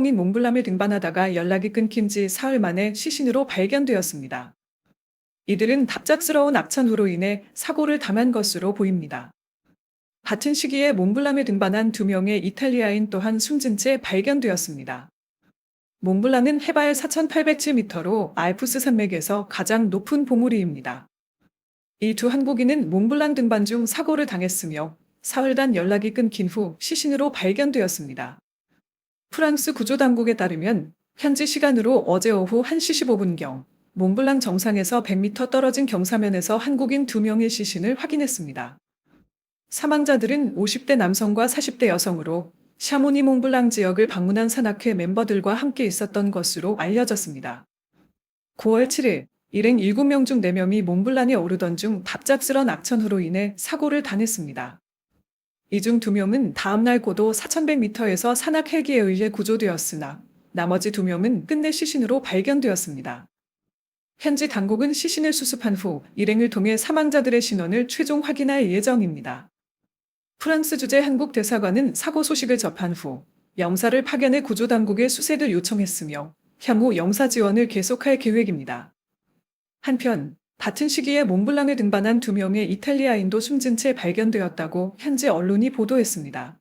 및 몽블람을 등반하다가 연락이 끊긴 지 사흘 만에 시신으로 발견되었습니다. 이들은 갑작스러운 악천후로 인해 사고를 당한 것으로 보입니다. 같은 시기에 몽블람에 등반한 두 명의 이탈리아인 또한 숨진 채 발견되었습니다. 몽블랑은 해발 4,807m로 알프스 산맥에서 가장 높은 봉우리입니다. 이 두 한국인은 몽블랑 등반 중 사고를 당했으며 사흘간 연락이 끊긴 후 시신으로 발견되었습니다. 프랑스 구조당국에 따르면 현지 시간으로 어제 오후 1시 15분경 몽블랑 정상에서 100m 떨어진 경사면에서 한국인 두 명의 시신을 확인했습니다. 사망자들은 50대 남성과 40대 여성으로 샤모니 몽블랑 지역을 방문한 산악회 멤버들과 함께 있었던 것으로 알려졌습니다. 9월 7일 일행 7명 중 4명이 몽블랑에 오르던 중 갑작스런 악천후로 인해 사고를 당했습니다. 이중 2명은 다음날 고도 4,100m에서 산악 헬기에 의해 구조되었으나 나머지 2명은 끝내 시신으로 발견되었습니다. 현지 당국은 시신을 수습한 후 일행을 통해 사망자들의 신원을 최종 확인할 예정입니다. 프랑스 주재 한국 대사관은 사고 소식을 접한 후 영사를 파견해 구조 당국에 수색을 요청했으며 향후 영사 지원을 계속할 계획입니다. 한편 같은 시기에 몽블랑에 등반한 두 명의 이탈리아인도 숨진 채 발견되었다고 현지 언론이 보도했습니다.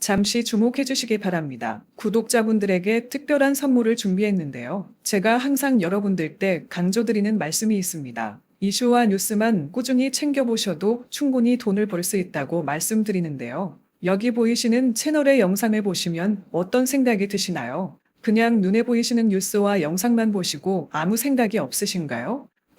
잠시 주목해 주시기 바랍니다. 구독자분들에게 특별한 선물을 준비했는데요. 제가 항상 여러분들께 강조드리는 말씀이 있습니다. 이슈와 뉴스만 꾸준히 챙겨보셔도 충분히 돈을 벌 수 있다고 말씀드리는데요. 여기 보이시는 채널의 영상을 보시면 어떤 생각이 드시나요? 그냥 눈에 보이시는 뉴스와 영상만 보시고 아무 생각이 없으신가요?